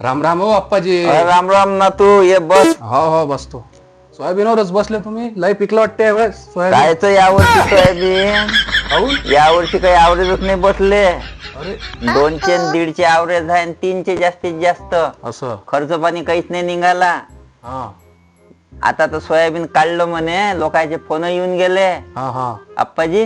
राम राम हो आप्पाजी अरे राम राम ना तू ये बस. हो हो बसतो. सोयाबीनवरच बसले तुम्ही. लय पिकलं वाटते यावेळेस सोयाबीन. यावर्षी सोयाबीन? काहून? यावर्षी काही आवरेजच नाही बसले. अरे. दोनशे आणि दीडशे आवरेज आहे आणि तीनशे जास्तीत जास्त. असं. खर्च पाणी काहीच नाही निघाला. हा. आता तर सोयाबीन काढलं म्हणे लोकांचे फोन येऊन गेले. हा हा. आप्पाजी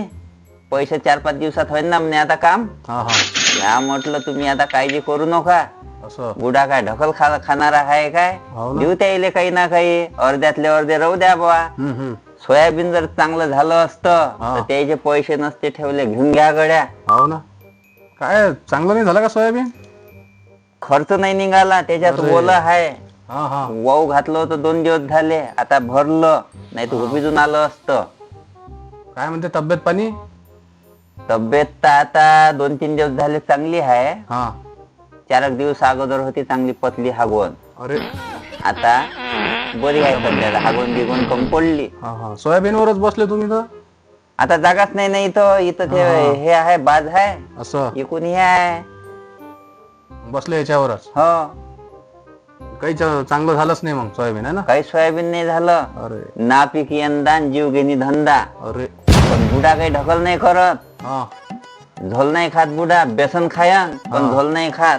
पैसे चार पाच दिवसात होईल ना म्हणे आता काम? हा हा. म्हटलं तुम्ही आता काळजी करू नका. असं. बुडा काय ढकल खा खाणारा आहे काय? हो ना. देऊ त्याले काही ना काही अर्ध्यातले अर्धे राहू द्या बा हम्म हम्म. सोयाबीन जर चांगलं झालं असतं हा. तर त्याचे पैसे नसते ठेवले घेऊन घ्या गड्या. हो ना. काय चांगलं नाही झालं का सोयाबीन? खर्च नाही निघाला त्याच्यात अरे. ओलं आहे हा हा. वाऊ घातलं होतं दोन दिवस झाले आता भरलं नाही तर उभिजून आलं असतं. काय म्हणते तब्येत पाणी? तब्येत तर आता दोन तीन दिवस झाले चांगली आहे हा. चार दिवस अगोदर होती चांगली पतली हागवण. अरे. आता बरी आहे सध्याला हागवण बिगवण कमी पडली. हा हा. सोयाबीनवरच बसले तुम्ही तर? आता जागाच नाही ना इथं इथं ते हा. हे. आहे बाज आहे. असं? इकून हे आहे. बसले याच्यावरच? हो. काही च- चांगलं झालंच नाही मग सोयाबीन आहे ना? काही सोयाबीन नाही झालं. अरे. नापीक यंदा आणि जीव घेणी धंदा. अरे. पण बुडा काही ढकल नाही करत. हा. झोल नाही खात बुडा बेसन खायन पण. झोल नाही खात.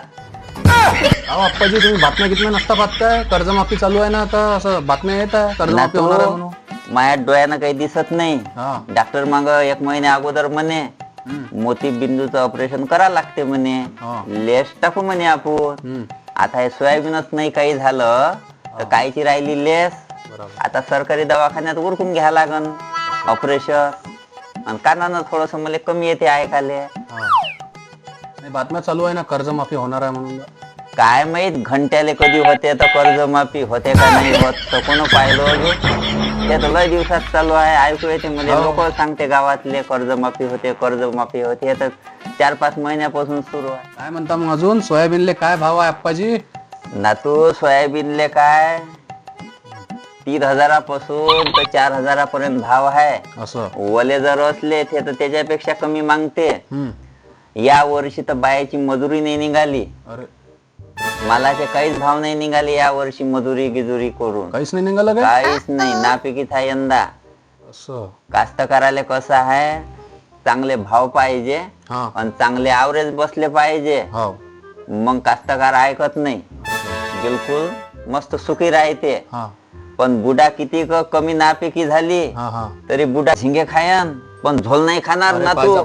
अहो अप्पाजी तुम्ही बातम्या कितम्या नसता पाहताय कर्जमाफी चालू आहे ना आता असं बातम्या येत आहे कर्जमाफी होणार आहे म्हणून. माया डोळ्यानं काही दिसत नाही. हा. डॉक्टर माग एक महिन्या अगोदर म्हणे. मोती बिंदूचं ऑपरेशन करा लागते म्हणे. हा. लेस टाकू म्हणे आपण. आता हे सोयाबीनच नाही काही झालं तर कायची राहिली लेस. बरोबर. आता सरकारी दवाखान्यात उरकून घ्या लागन. ऑपरेशन. आणि कानानं थोडस मला कमी येते ऐकाले हा. नाही बातम्या चालू आहे ना कर्जमाफी होणार आहे म्हणून. काय माहीत घंट्याले कधी होते तर कर्जमाफी होते का नाही होत तर कोण पाहिलं अजून? ते तर लय दिवसात चालू आहे ऐकू येते मध्ये हो. लोक सांगते गावातले कर्जमाफी होते कर्जमाफी होते. हे तर चार पाच महिन्यापासून सुरू आहे. काय म्हणता मग अजून? सोयाबीनले काय भाव आहे अप्पाजी नातू सोयाबीनले काय? तीन हजारापासून तर चार हजारापर्यंत भाव आहे. असं. ओले जर असले ते तर त्याच्यापेक्षा कमी मागते. हम्म. या वर्षी तर बायाची मजुरी नाही निघाली. अरे. मालाचे काहीच भाव नाही निघाले या वर्षी मजुरी गिजुरी करून. काहीच नाही निघालं काय? काहीच नाही. नापिकीच आहे यंदा. असं. कास्तकाराले कसं आहे? चांगले भाव पाहिजे हा. आणि चांगले आवरेज बसले पाहिजे. हो. मग कास्तकार ऐकत नाही. बिलकुल मस्त सुखी राहते. हा. पण बुडा किती क कमी नापिकी झाली हा हा तरी बुडा झिंगे खायन पण झोल नाही खाणार ना तू.